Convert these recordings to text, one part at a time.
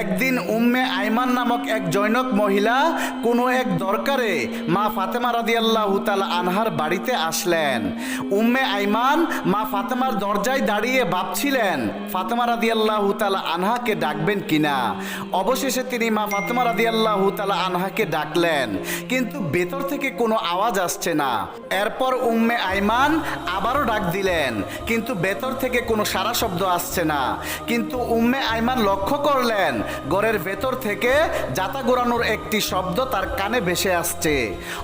একদিন উম্মে আইমান নামক এক জৈনক মহিলা কোনো এক দরকারে মা ফাতেমা রাদিয়াল্লাহু তাআলা আনহার বাড়িতে আসলেন। উম্মে আইমান মা ফাতেমার দরজায় দাঁড়িয়ে ভাবছিলেন, ফাতেমা রাদিয়াল্লাহু তাআলা আনহাকে ডাকবেন কিনা অবশেষে তিনি মা ফাতেমা রাদিয়াল্লাহু তাআলা আনহাকে ডাকলেন, কিন্তু ভেতর থেকে কোনো আওয়াজ আসছে না। এরপর উম্মে আইমান আবারও ডাক দিলেন, কিন্তু ভেতর থেকে কোনো সারা শব্দ আসছে না। কিন্তু উম্মে আইমান লক্ষ্য করলেন ঘরের ভেতর থেকে জাতা ঘোরানোর একটি শব্দ তার কানে ভেসে আসছে।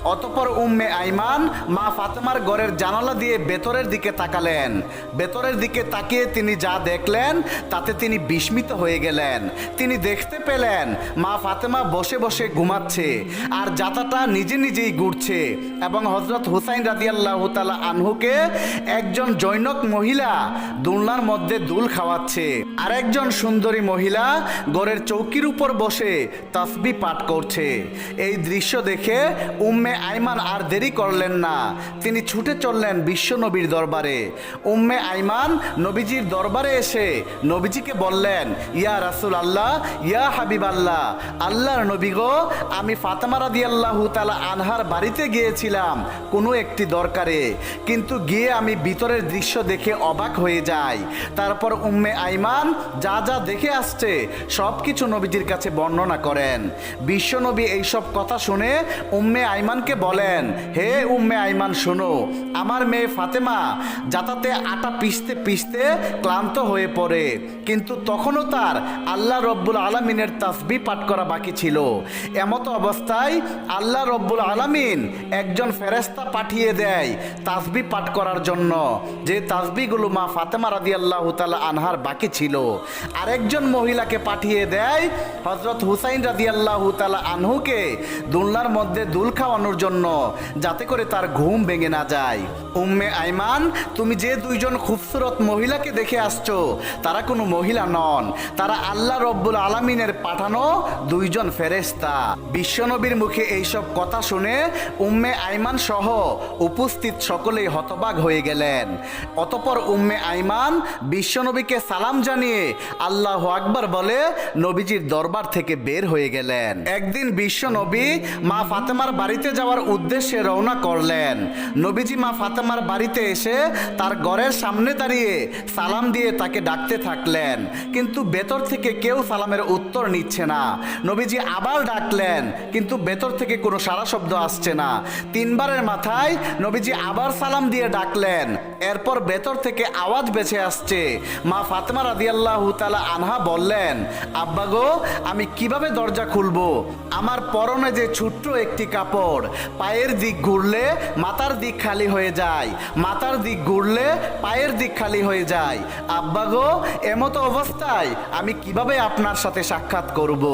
অতপর উম্মে আইমান মা ফাতেমার ঘরের জানালা দিয়ে ভেতরের দিকে তাকালেন। ভেতরের দিকে তাকিয়ে তিনি যা দেখলেন, তাতে তিনি বিস্মিত হয়ে গেলেন। তিনি দেখতে পেলেন, মা ফাতেমা বসে বসে ঘুমাচ্ছে আর জাতাটা নিজে নিজেই ঘুরছে এবং হজরত হুসাইন রাদিয়াল্লাহ তালা আনহুকে একজন জৈনক মহিলা দুলনার মধ্যে দুল খাওয়াচ্ছে। আর একজন সুন্দরী মহিলা ঘরের চৌকির উপর বসে তসবি পাঠ করছে। এই দৃশ্য দেখে উম্মে আইমান আর দেরি করলেন না। তিনি ছুটে চললেন বিশ্ব নবীর দরবারে। উম্মে আইমান নবীজির দরবারে এসে নবীজিকে বললেন, ইয়া রাসুল আল্লাহ ইয়া হাবিব আল্লাহ আল্লাহর নবী গো, আমি ফাতেমা রাদিয়াল্লাহু তাআলা আনহার বাড়িতে গিয়েছিলাম কোনো একটি দরকারে। কিন্তু গিয়ে আমি ভিতরের দৃশ্য দেখে অবাক হয়ে যাই। তারপর উম্মে আইমান যা যা দেখে আসছে সব কিছু নবীজির কাছে বর্ণনা করেন। বিশ্বনবী এইসব কথা শুনে উম্মে আইমানকে বলেন, হে উম্মে আইমান, শোনো, আমার মেয়ে ফাতেমা যাতাতে আটা পিষতে পিষতে ক্লান্ত হয়ে পড়ে। কিন্তু তখনও তার আল্লাহ রব্বুল আলমিনের তাসবি পাঠ করা বাকি ছিল। এমতো অবস্থায় আল্লাহ রব্বুল আলামিন একজন ফেরেস্তা পাঠিয়ে দেয় তাসবি পাঠ করার জন্য। যে তাসবিগুলো মা ফাতেমা রাদি আল্লাহ তালা আনহার বাকি ছিল। আরেকজন মহিলাকে পাঠিয়ে দেয় হজরত হুসাইন রাদি আল্লাহ আনহুকে দুলনার মধ্যে দুল খাওয়ানোর জন্য, যাতে করে তার ঘুম ভেঙে না যায়। উম্মে আইমান, তুমি যে দুইজন খুবসুরত মহিলাকে দেখে আসছো, তারা কোনো মহিলা নন, তারা আল্লাহ রব্বুল আলমিনের পাঠানো দুইজন ফেরেস্তা বিশ্বনবীর মুখে এইসব কথা শুনে উম্মে আইমান সহ উপস্থিত সকলেই হতবাক হয়ে গেলেন। অতপর উম্মে আইমান বিশ্বনবীকে সালাম জানিয়ে আল্লাহ আকবার বলে নবীজির দরবার থেকে বের হয়ে গেলেন। একদিন বিশ্বনবী মা ফাতেমার বাড়িতে যাওয়ার উদ্দেশ্যে রওনা করলেন। নবীজি মা ফাতেমার বাড়িতে এসে তার ঘরের সামনে দাঁড়িয়ে সালাম দিয়ে তাকে ডাকতে থাকলেন। কিন্তু ভেতর থেকে কেউ সালামের উত্তর নিচ্ছে না। নবীজি আবার ডাকলেন, কিন্তু ভেতর থেকে কোনো সারা শব্দ আসছে না। তিনবারের মাথায় নবীজি আবার সালাম দিয়ে ডাকলেন। এরপর ভেতর থেকে আওয়াজ বেঁচে আসছে। মা ফাতেমা রাদিয়াল্লাহু তাআলা আনহা বললেন আব্বা গো, আমি কীভাবে দরজা খুলব? আমার পরনে যে ছোট্ট একটি কাপড়, পায়ের দিক ঘুরলে মাথার দিক খালি হয়ে যায়, মাথার দিক ঘুরলে পায়ের দিক খালি হয়ে যায়। আব্বা গো, এমতো অবস্থায় আমি কীভাবে আপনার সাথে সাক্ষাৎ করব?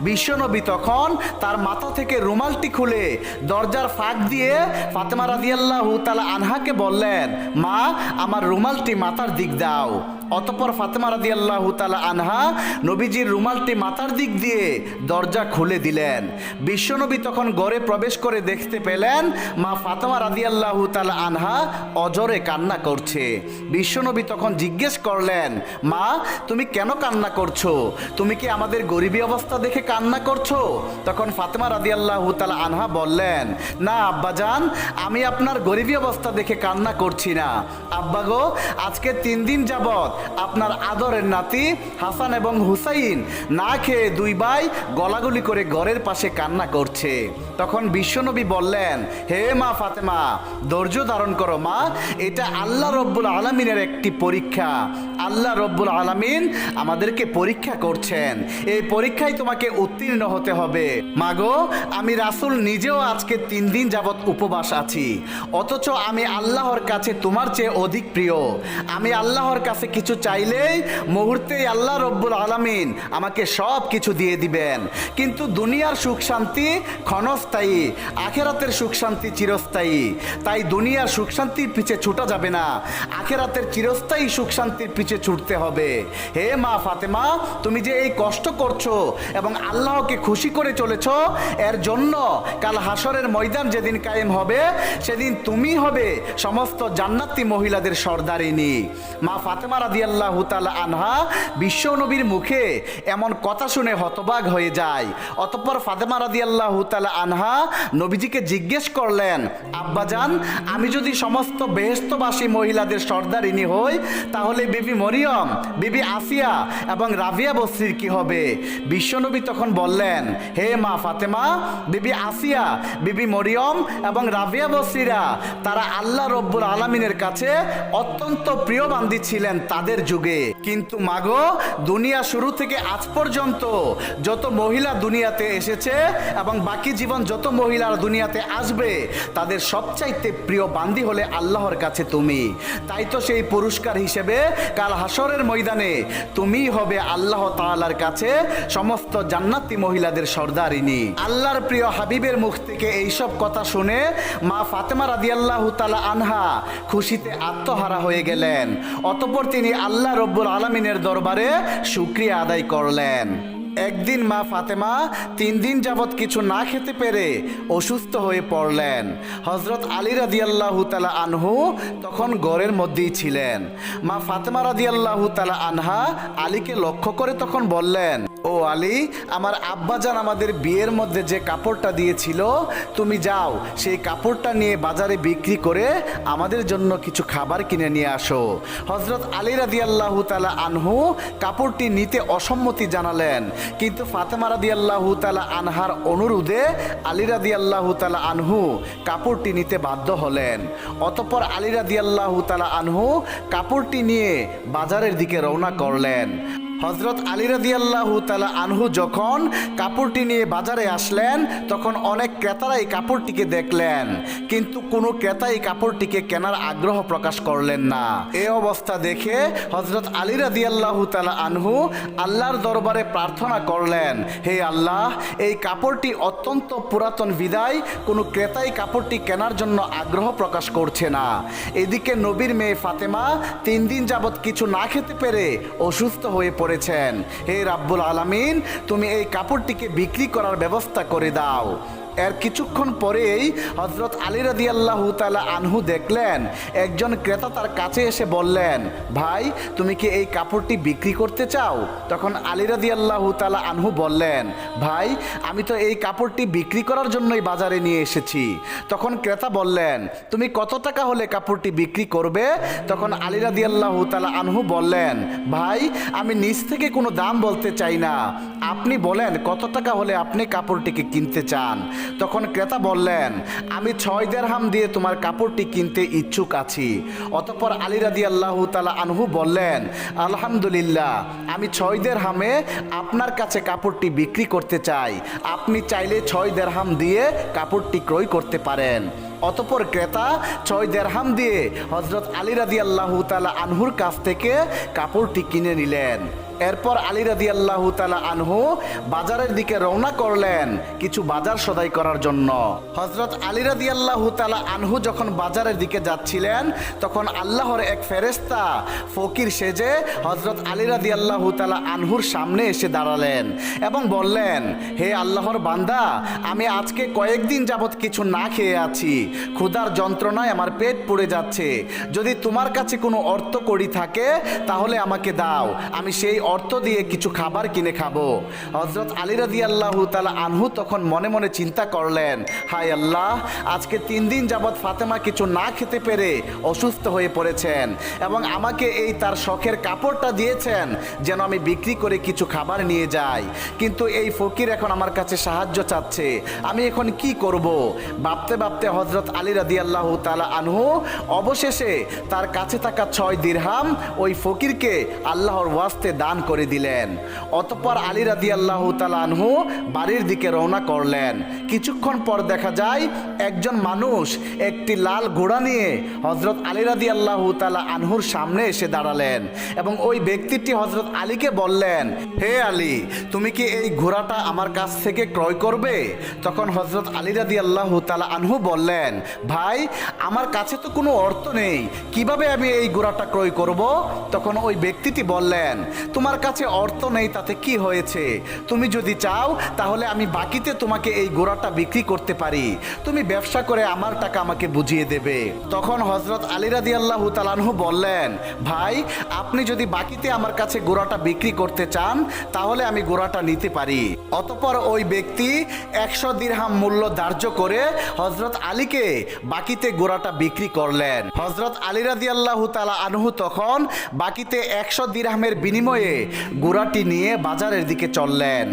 বিশ্বনবী তখন তার মাথা থেকে রুমালটি খুলে দরজার ফাঁক দিয়ে ফাতেমা রাদিয়াল্লাহু তাআলা আনহাকে বললেন, মা, আমার রুমালটি মাথার দিক দাও। অতপর ফাতেমা রাদি আল্লাহ তালা আনহা নবীজির রুমালটি মাথার দিক দিয়ে দরজা খুলে দিলেন। বিশ্বনবী তখন ঘরে প্রবেশ করে দেখতে পেলেন, মা ফাতেমা রাদি আল্লাহ তালা আনহা অজরে কান্না করছে। বিশ্বনবী তখন জিজ্ঞেস করলেন, মা, তুমি কেন কান্না করছ? তুমি কি আমাদের গরিবী অবস্থা দেখে কান্না করছ? তখন ফাতেমা রাদি আল্লাহ তালা আনহা বললেন, না, আব্বাজান, আমি আপনার গরিবী অবস্থা দেখে কান্না করছি না। আব্বা গো, আজকে তিন দিন যাবত আপনার আদরের নাতি হাসান এবং হুসাইন না খেয়ে দুই ভাই গলাগুলি করে ঘরের পাশে কান্না করছে। তখন বিশ্বনবী বললেন, হে মা ফাতেমা, ধৈর্য ধারণ করো মা, এটা আল্লাহ রব্বুল আলমিনের একটি পরীক্ষা। আল্লাহ রব্বুল আলমিন আমাদেরকে পরীক্ষা করছেন। এই পরীক্ষায় তোমাকে উত্তীর্ণ হতে হবে। মাগো, আমি রাসুল নিজেও আজকে তিন দিন যাবৎ উপবাস আছি। অথচ আমি আল্লাহর কাছে তোমার চেয়ে অধিক প্রিয়। আমি আল্লাহর কাছে কিছু চাইলেই মুহূর্তেই আল্লাহ রব্বুল আলমিন আমাকে সব কিছু দিয়ে দিবেন। কিন্তু দুনিয়ার সুখ শান্তি ক্ষণস্থায়ী, আখেরাতের সুখ শান্তি চিরস্থায়ী। তাই দুনিয়ার সুখ শান্তির পিছে ছুটা যাবে না, আখেরাতের চিরস্থায়ী সুখ শান্তির পিছে ছুটতে হবে। হে মা ফাতেমা, তুমি যে এই কষ্ট করছ এবং আল্লাহকে খুশি করে চলেছ, এর জন্য কাল হাসরের ময়দান যেদিন কায়েম হবে, সেদিন তুমি হবে সমস্ত জান্নাতি মহিলাদের সর্দারিনী। মা ফাতেমা রাদি রাদিয়াল্লাহু তাআলা আনহা বিশ্ব নবীর মুখে এমন কথা শুনে হতবাক হয়ে যায়। অতঃপর ফাতেমা রাদিয়াল্লাহু তাআলা আনহা নবীজিকে জিজ্ঞেস করলেন আব্বাজান আমি যদি সমস্ত বেহেস্তবাসী মহিলাদের সর্দারিনী হই, তাহলে বিবি মরিয়ম, বিবি আসিয়া এবং রাবিয়া বস্রির কি হবে? বিশ্বনবী তখন বললেন, হে মা ফাতেমা, বিবি আসিয়া, বিবি মরিয়ম এবং রাবিয়া বস্রিরা তারা আল্লাহ রব্বুল আলমিনের কাছে অত্যন্ত প্রিয় বান্দি ছিলেন তাদের যুগে। কিন্তু মাগো, দুনিয়া শুরু থেকে আজ পর্যন্ত যত মহিলা দুনিয়াতে এসেছে এবং বাকি জীবন যত মহিলার দুনিয়াতে আসবে, তাদের সবচাইতে প্রিয় বান্দি হলে আল্লাহর কাছে তুমি। তাই তো সেই পুরস্কার হিসেবে কাল হাসরের ময়দানে তুমিই হবে আল্লাহ তাআলার কাছে সমস্ত জান্নাতি মহিলাদের সর্দারিনী। আল্লাহর প্রিয় হাবিবের মুখ থেকে এইসব কথা শুনে মা ফাতেমা রাদিয়াল্লাহু তাআলা আনহা খুশিতে আত্মহারা হয়ে গেলেন। অতঃপর তিনি আল্লাহ রব্বুল আলমিনের দরবারে শুক্রিয়া আদায় করলেন। একদিন মা ফাতেমা তিন দিন যাবৎ কিছু না খেতে পেরে অসুস্থ হয়ে পড়লেন। হজরত আলী রাদিয়াল্লাহু তালা আনহু তখন গড়ের মধ্যেই ছিলেন। মা ফাতেমা রাদিয়াল্লাহু তালা আনহা আলীকে লক্ষ্য করে তখন বললেন ও আলী, আমার আব্বাজান আমাদের বিয়ের মধ্যে যে কাপড়টা দিয়েছিল, তুমি যাও, সেই কাপড়টা নিয়ে বাজারে বিক্রি করে আমাদের জন্য কিছু খাবার কিনে নিয়ে আসো। হজরত আলী রাদি আল্লাহ তালা আনহু কাপড়টি নিতে অসম্মতি জানালেন, কিন্তু ফাতেমা রাদি আল্লাহ তালা আনহার অনুরোধে আলী রাদি আল্লাহ তালা আনহু কাপড়টি নিতে বাধ্য হলেন। অতঃপর আলী রাদি আল্লাহ তালা আনহু কাপড়টি নিয়ে বাজারের দিকে রওনা করলেন। হজরত আলী রাদিয়াল্লাহু তালা আনহু যখন কাপড়টি নিয়ে বাজারে আসলেন, তখন অনেক ক্রেতারা এই কাপড়টিকে দেখলেন। কিন্তু কোনো এই কাপড়টিকে কেনার আগ্রহ প্রকাশ করলেন না। এ অবস্থা দেখে হজরত আলী রাদিয়াল্লাহু তালা আনহু আল্লাহর দরবারে প্রার্থনা করলেন, হে আল্লাহ, এই কাপড়টি অত্যন্ত পুরাতন বিদায়। কোনো ক্রেতাই কাপড়টি কেনার জন্য আগ্রহ প্রকাশ করছে না। এদিকে নবীর মেয়ে ফাতেমা তিন দিন যাবৎ কিছু না খেতে পেরে অসুস্থ হয়ে পড়েছেন হে রাব্বুল আলামিন তুমি এই কাপড়টিকে বিক্রি করার ব্যবস্থা করে দাও। এর কিছুক্ষণ পরেই হজরত আলী রাদি আল্লাহ তালা আনহু দেখলেন, একজন ক্রেতা তার কাছে এসে বললেন, ভাই, তুমি কি এই কাপড়টি বিক্রি করতে চাও? তখন আলী রাদি আল্লাহ তালা আনহু বললেন, ভাই, আমি তো এই কাপড়টি বিক্রি করার জন্যই বাজারে নিয়ে এসেছি। তখন ক্রেতা বললেন, তুমি কত টাকা হলে কাপড়টি বিক্রি করবে? তখন আলী রাদি আল্লাহ তালা আনহু বললেন, ভাই, আমি নিজ থেকে কোনো দাম বলতে চাই না। আপনি বলেন কত টাকা হলে আপনি কাপড়টিকে কিনতে চান? তখন ক্রেতা বললেন, আমি ছয় দেড়হাম দিয়ে তোমার কাপড়টি কিনতে ইচ্ছুক আছি। অতঃপর আলী রাদি আল্লাহ তালা আনহু বললেন, আলহামদুলিল্লাহ, আমি ছয় দেড়হামে আপনার কাছে কাপড়টি বিক্রি করতে চাই। আপনি চাইলে ছয় দেড়হাম দিয়ে কাপড়টি ক্রয় করতে পারেন। অতপর ক্রেতা ছয় দেড়হাম দিয়ে হজরত আলী রাদি আল্লাহ তালা আনহুর কাছ থেকে কাপড়টি কিনে নিলেন। এরপর আলী রাদি আল্লাহ তালা আনহু বাজারের দিকে রওনা করলেন কিছু বাজার সদাই করার জন্য। হজরত আলী রাদি আল্লাহ তালা আনহু যখন বাজারের দিকে যাচ্ছিলেন, তখন আল্লাহর এক ফেরেস্তা ফকির সেজে হজরত আলী রাদি আল্লাহ তালা আনহুর সামনে এসে দাঁড়ালেন এবং বললেন, হে আল্লাহর বান্দা, আমি আজকে কয়েকদিন যাবৎ কিছু না খেয়ে আছি। ক্ষুধার যন্ত্রণায় আমার পেট পড়ে যাচ্ছে। যদি তোমার কাছে কোনো অর্থ করি থাকে, তাহলে আমাকে দাও। আমি সেই অর্থ দিয়ে কিছু খাবার কিনে খাব। হজরত আলী রাদি আল্লাহ তালা আনহু তখন মনে মনে চিন্তা করলেন হাই আল্লাহ, আজকে তিন দিন যাবৎ ফাতেমা কিছু না খেতে পেরে অসুস্থ হয়ে পড়েছেন এবং আমাকে এই তার শখের কাপড়টা দিয়েছেন যেন আমি বিক্রি করে কিছু খাবার নিয়ে যাই। কিন্তু এই ফকির এখন আমার কাছে সাহায্য চাচ্ছে। আমি এখন কি করব? ভাবতে ভাবতে হজরত আলী রাদি আল্লাহ তালা আনহু অবশেষে তার কাছে থাকা ছয় দিরহাম ওই ফকিরকে আল্লাহর ওয়াস্তে দান করে দিলেন। অতপর আলী রাদি আল্লাহ তালা বাড়ির দিকে রওনা করলেন। কিছুক্ষণ পর দেখা যায় একজন মানুষ একটি লাল ঘোড়া নিয়ে হজরত আলী রাদি আল্লাহ তালা আনহুর সামনে এসে দাঁড়ালেন এবং ওই ব্যক্তিটি হজরত আলীকে বললেন, হে আলী, তুমি কি এই ঘোড়াটা আমার কাছ থেকে ক্রয় করবে? তখন হজরত আলী রাদি আল্লাহ তালা আনহু বললেন, ভাই, আমার কাছে তো কোনো অর্থ নেই, কীভাবে আমি এই ঘোড়াটা ক্রয় করব? তখন ওই ব্যক্তিটি বললেন, তোমার কাছে অর্থ নেই, তাতে কি হয়েছে? তুমি যদি চাও, তাহলে আমি বাকিতে তোমাকে এই গোড়াটা বিক্রি করতে পারি। তুমি ব্যবসা করে আমার টাকা আমাকে বুঝিয়ে দেবে। তখন হজরত আলী রাদি আল্লাহ তালানহু বললেন, ভাই, আপনি যদি বাকিতে আমার কাছে গোড়াটা বিক্রি করতে চান, তাহলে আমি গোড়াটা নিতে পারি। অতপর ওই ব্যক্তি একশো দিরহাম মূল্য ধার্য করে হজরত আলীকে বাকিতে গোড়াটা বিক্রি করলেন। হজরত আলী রাদি আল্লাহ তালা আনহু তখন বাকিতে একশো দিরহামের বিনিময়ে গোড়াটি নিয়ে বাজারের দিকে চললেন।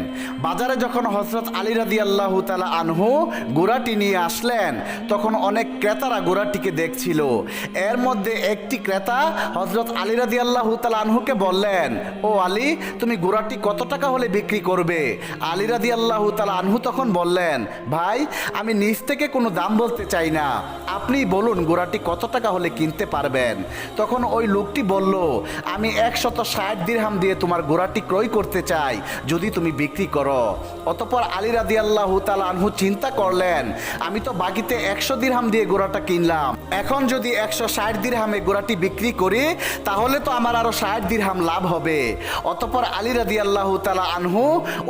বাজারে যখন হজরত আলী রাদি আল্লাহ তালা আনহু গোড়াটি নিয়ে আসলেন। তখন অনেক ক্রেতারা গোড়াটিকে দেখছিল। এর মধ্যে একটি ক্রেতা হজরত আলী রাদি আল্লাহ তালা আনহুকে বললেন, ও আলী, তুমি গোড়াটি কত টাকা হলে বিক্রি করবে? আলী রাদি আল্লাহ তালা আনহু তখন বললেন, ভাই, আমি নিজ থেকে কোনো দাম বলতে চাই না। আপনি বলুন গোড়াটি কত টাকা হলে কিনতে পারবেন? তখন ওই লোকটি বলল, আমি একশত ষাট দিরহাম দিয়ে তোমার গোড়াটি ক্রয় করতে চাই, যদি তুমি বিক্রি করো। অতপর আলী রাদি আল্লাহ তালা আনহু চিন্তা করলেন, আমি তো বাকিতে একশো দিরহাম দিয়ে গোড়াটা কিনলাম। এখন যদি একশো ষাট দিরহামে গোড়াটি বিক্রি করি, তাহলে তো আমার আরও ষাট দিরহাম লাভ হবে। অতপর আলী রাদি আল্লাহ তালা আনহু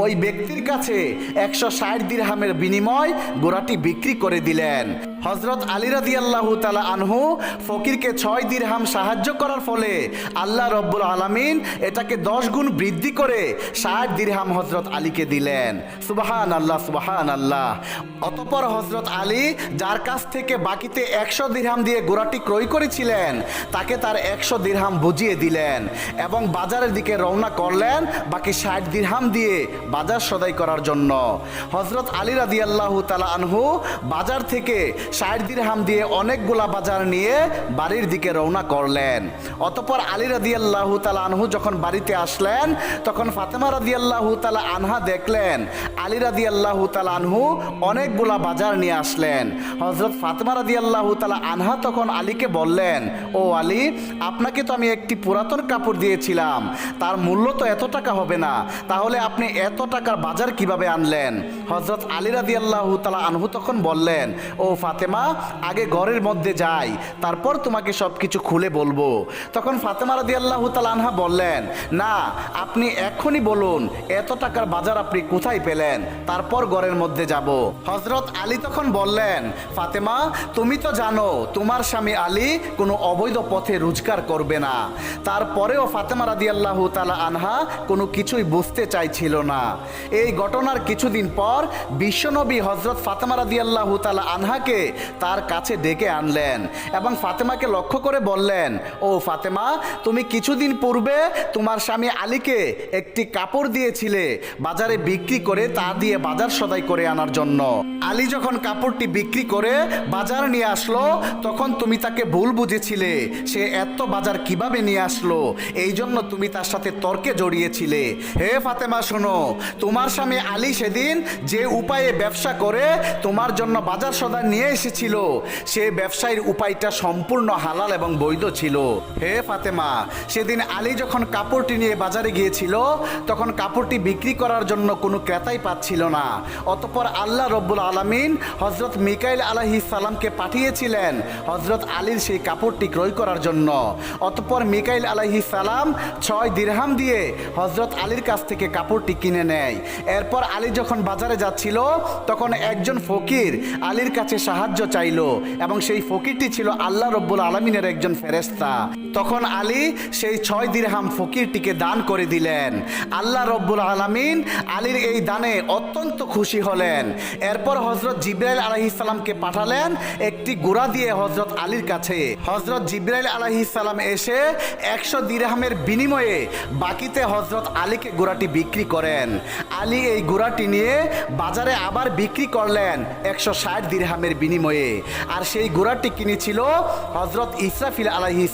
ওই ব্যক্তির কাছে একশো ষাট দিরহামের বিনিময় গোড়াটি বিক্রি করে দিলেন। হজরত আলী রাদি আল্লাহ তালা আনহু ফকিরকে ছয় দিরহাম সাহায্য করার ফলে আল্লাহ রব্বুল আলমিন এটাকে দশ গুণ বৃদ্ধি করে ষাট দিরহাম হজরত আলীকে দিলেন। সুবাহান আল্লাহ সুবাহান আল্লাহ অতপর হজরত আলী যার কাছ থেকে বাকিতে একশো দিরহাম দিয়ে গোড়াটি ক্রয় করেছিলেন, তাকে তার একশো দিরহাম বুঝিয়ে দিলেন এবং বাজারের দিকে রওনা করলেন বাকি ষাট দিরহাম দিয়ে বাজার সদাই করার জন্য। হজরত আলী রাদি আল্লাহ তালা আনহু বাজার থেকে ষাট দিরহাম দিয়ে অনেকগুলা বাজার নিয়ে বাড়ির দিকে রওনা করলেন। অতপর আলী রাদি আল্লাহ তালা আনহু যখন বাড়িতে আসলেন, তখন ফাতেমা রাদি আল্লাহ তালা আনহা দেখলেন, আলী রাদি আল্লাহ তালা আনহু অনেকগুলা বাজার নিয়ে আসলেন। হজরত ফাতেমা রাদি আল্লাহ তালা আনহা তখন আলীকে বললেন, ও আলী, আপনাকে তো আমি একটি পুরাতন কাপড় দিয়েছিলাম, তার মূল্য তো এত টাকা হবে না, তাহলে আপনি এত টাকার বাজার কীভাবে আনলেন? হজরত আলী রাদি আল্লাহ তালা আনহু তখন বললেন, ও ফাতেমা আগে ঘরের মধ্যে যাই তারপর তোমাকে সব কিছু খুলে বলব। তখন ফাতেমা রাদি আল্লাহ তালা আনহা বললেন, না, আপনি এখনই বলুন, এত টাকার বাজার আপনি কোথায় পেলেন? তারপর ঘরের মধ্যে যাব। হজরত আলী তখন বললেন, ফাতেমা, তুমি তো জানো, তোমার স্বামী আলী কোনো অবৈধ পথে রোজগার করবে না। তারপরেও ফাতেমা রাদি আল্লাহ তালা আনহা কোনো কিছুই বুঝতে চাইছিল না। এই ঘটনার কিছুদিন পর বিশ্বনবী হজরত ফাতেমা রাদি আল্লাহ তালা আনহাকে তার কাছে ডেকে আনলেন এবং ফাতেমাকে লক্ষ্য করে বললেন, ও ফাতেমা, তুমি কিছুদিন পূর্বে তোমার স্বামী আলীকে একটি কাপড় দিয়েছিলে বাজারে বিক্রি করে তা দিয়ে বাজার সদাই করে আনার জন্য। আলী যখন কাপড়টি বিক্রি করে বাজার নিয়ে আসলো, তখন তুমি তাকে ভুল বুঝেছিলে। সে এত বাজার কীভাবে নিয়ে আসলো? এই জন্য তুমি তার সাথে তর্কে জড়িয়েছিলে। হে ফাতেমা, শোনো, তোমার স্বামী আলী সেদিন যে উপায়ে ব্যবসা করে তোমার জন্য বাজার সদাই নিয়ে এসেছিল। সে ব্যবসায়ীর উপায়টা সম্পূর্ণ হালাল এবং বৈধ ছিল। হে ফাতেমা, সেদিন আলী যখন কাপড়টি নিয়ে বাজারে গিয়েছিল, তখন কাপড়টি বিক্রি করার জন্য কোনো ক্রেতাই পাচ্ছিল না। অতপর আল্লাহ রব্বুল আলমিন হজরত মিকাইল আলাহি সালামকে পাঠিয়েছিলেন হজরত আলীর সেই কাপড়টি ক্রয় করার জন্য। অতপর মিকাইল আলাহি সালাম ছয় দিরহাম দিয়ে হজরত আলীর কাছ থেকে কাপড়টি কিনে নেয়। এরপর আলী যখন বাজারে যাচ্ছিল, তখন একজন ফকির আলীর কাছে সাহায্য চাইল এবং সেই ফকিরটি ছিল আল্লাহ রব্বুল আলমিনের একজন ফেরেস্তা তখন আলী সেই ছয় দিরহাম ফকিরটিকে দান করে দিলেন। আল্লাহ রব্বুল আলমিন আলীর এই দানে অত্যন্ত খুশি হলেন। এরপর হজরত জিব্রাইল আলহিসাল্লামকে পাঠালেন একটি গোড়া দিয়ে হজরত আলীর কাছে। হজরত জিব্রাইল আলহিসাল্লাম এসে একশো দিরহামের বিনিময়ে বাকিতে হজরত আলীকে গোড়াটি বিক্রি করেন। আলী এই গোড়াটি নিয়ে বাজারে আবার বিক্রি করলেন একশো ষাট দিরহামের বিনিময়ে। আর সেই গোড়াটি কিনেছিল হজরত ইসরাফিল আলাহি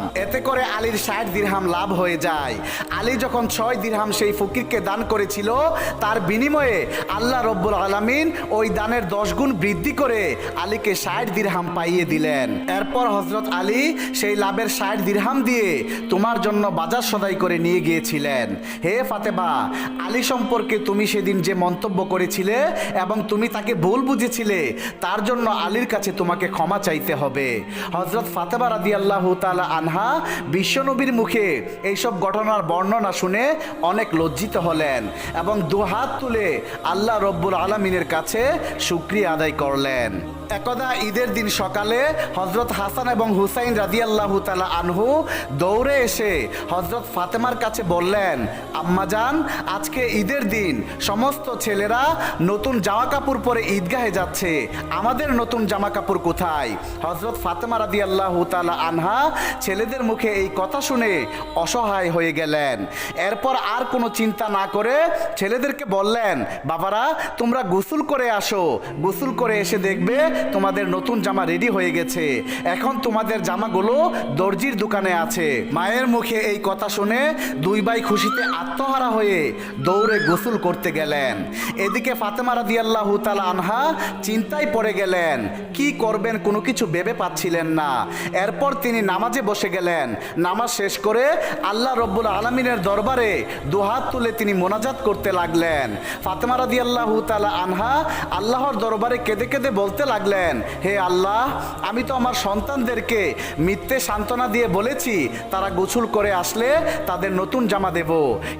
সালাম এতে করে আলীর ষাট দিরহাম লাভ হয়ে যায়। আলী যখন ছয় দিরহাম সেই ফকিরকে দান করেছিল, তার বিনিময়ে আল্লাহ রব্বুল আলমিন ওই দানের দশ গুণ বৃদ্ধি করে আলীকে ষাট দিরহাম পাইয়ে দিলেন। এরপর হজরত আলী সেই লাভের ষাট দিরহাম দিয়ে তোমার জন্য বাজার সদাই করে নিয়ে গিয়েছিলেন। হে ফাতেবা আলী সম্পর্কে তুমি সেদিন যে মন্তব্য করেছিলে এবং তুমি তাকে ভুল বুঝেছিলে, তার জন্য আলীর কাছে তোমাকে ক্ষমা চাইতে হবে। হজরত ফাতেমা রাদি আল্লাহ তালা আনহা আনহা বিশ্বনবীর মুখে এইসব ঘটনার বর্ণনা শুনে অনেক লজ্জিত হলেন এবং দুহাত তুলে আল্লাহ রব্বুল আলমিনের কাছে সুক্রিয়া আদায় করলেন। একদা ঈদের দিন সকালে হজরত হাসান এবং হুসাইন রাদিয়াল্লাহু তালা আনহু দৌড়ে এসে হজরত ফাতেমার কাছে বললেন আম্মাজান আজকে ঈদের দিন সমস্ত ছেলেরা নতুন জামা কাপড় পরে ঈদগাহে যাচ্ছে। আমাদের নতুন জামা কাপড় কোথায়? হজরত ফাতেমা রাদিয়াল্লাহু তালা আনহা ছেলেদের মুখে এই কথা শুনে অসহায় হয়ে গেলেন। এরপর আর কোনো চিন্তা না করে ছেলেদেরকে বললেন, বাবারা, তোমরা গোসল করে আসো। গোসল করে এসে দেখবে তোমাদের নতুন জামা রেডি হয়ে গেছে। এখন তোমাদের জামাগুলো দর্জির দোকানে আছে। মায়ের মুখে এই কথা শুনে দুই ভাই খুশিতে আত্মহারা হয়ে দৌড়ে গোসল করতে গেলেন। এদিকে ফাতেমা রাদিয়াল্লাহু তাআলা আনহা চিন্তায় পড়ে গেলেন, কি করবেন, কোনো কিছু ভেবে পাচ্ছিলেন না। এরপর তিনি নামাজে বসে গেলেন। নামাজ শেষ করে আল্লাহ রব্বুল আলমিনের দরবারে দুহাত তুলে তিনি মোনাজাত করতে লাগলেন। ফাতেমা রাদিয়াল্লাহু তাআলা আনহা আল্লাহর দরবারে কেঁদে কেঁদে বলতে লাগলেন হে আল্লাহ, আমি তো আমার সন্তানদেরকে মিথ্যে সান্ত্বনা দিয়ে বলেছি, তারা গোসল করে আসলে তাদের নতুন জামা দেব।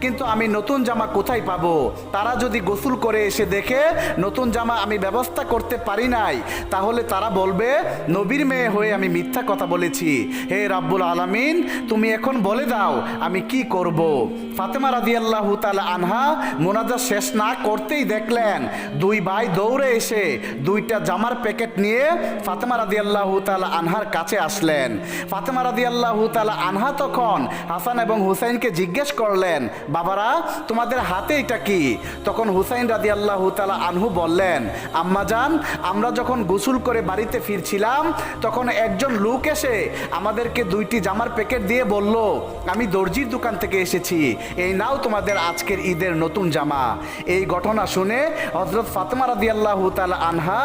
কিন্তু আমি নতুন জামা কোথায় পাবো? তারা যদি গোসল করে এসে দেখে নতুন জামা আমি ব্যবস্থা করতে পারি নাই, তাহলে তারা বলবে, নবীর মেয়ে হয়ে আমি মিথ্যা কথা বলেছি। হে রাব্বুল আলামিন, তুমি এখন বলে দাও, আমি কি করব? ফাতেমা রাদিয়াল্লাহু তাআলা আনহা মোনাজা শেষ না করতেই দেখলেন, দুই ভাই দৌড়ে এসে দুইটা জামার প্যাকেট নিয়ে ফাতেমা রাদিয়াল্লাহু তাআলা আনহার কাছে আসলেন। ফাতেমা রাদিয়াল্লাহু তাআলা আনহা তখন হাসান এবং হুসাইনকে জিজ্ঞেস করলেন, বাবারা, তোমাদের হাতে এটা কি? তখন হুসাইন রাদিয়াল্লাহু তাআলা আনহু বললেন আম্মাজান আমরা যখন গোসল করে বাড়িতে ফিরছিলাম, তখন একজন লোক এসে আমাদেরকে দুইটি জামার প্যাকেট দিয়ে বলল, আমি দর্জির দোকান থেকে এসেছি, এই নাও তোমাদের আজকের ঈদের নতুন জামা এই ঘটনা শুনে হজরত ফাতেমা রাদি আল্লাহ তাআলা আনহা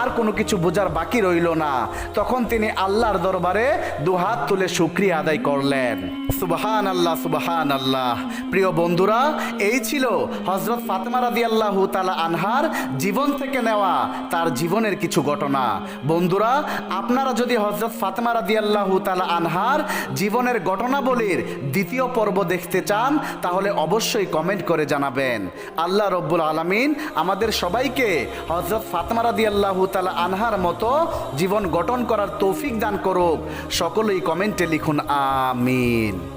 আর কোনো কিছু বোঝার বাকি রইল না। তখন তিনি আল্লাহর দরবারে দুহাত তুলে শুক্রিয়া আদায় করলেন। সুবহান আল্লাহ সুবহান আল্লাহ প্রিয় বন্ধুরা, এই ছিল হজরত ফাতেমা রাদিয়াল্লাহু তালা আনহার জীবন থেকে নেওয়া তার জীবনের কিছু ঘটনা। বন্ধুরা, আপনারা যদি হজরত ফাতেমা রাদিয়াল্লাহু তালা আনহার জীবনের ঘটনাবলীর দ্বিতীয় পর্ব দেখতে চান, তাহলে অবশ্যই কমেন্ট করে জানাবেন। আল্লাহ রব্বুল আলামিন আমাদের সবাইকে হজরত ফাতেমা রাদিয়াল্লাহু তাআলা আনহার মতো জীবন গঠন করার তৌফিক দান করুক। সকলেই কমেন্টে লিখুন আমিন।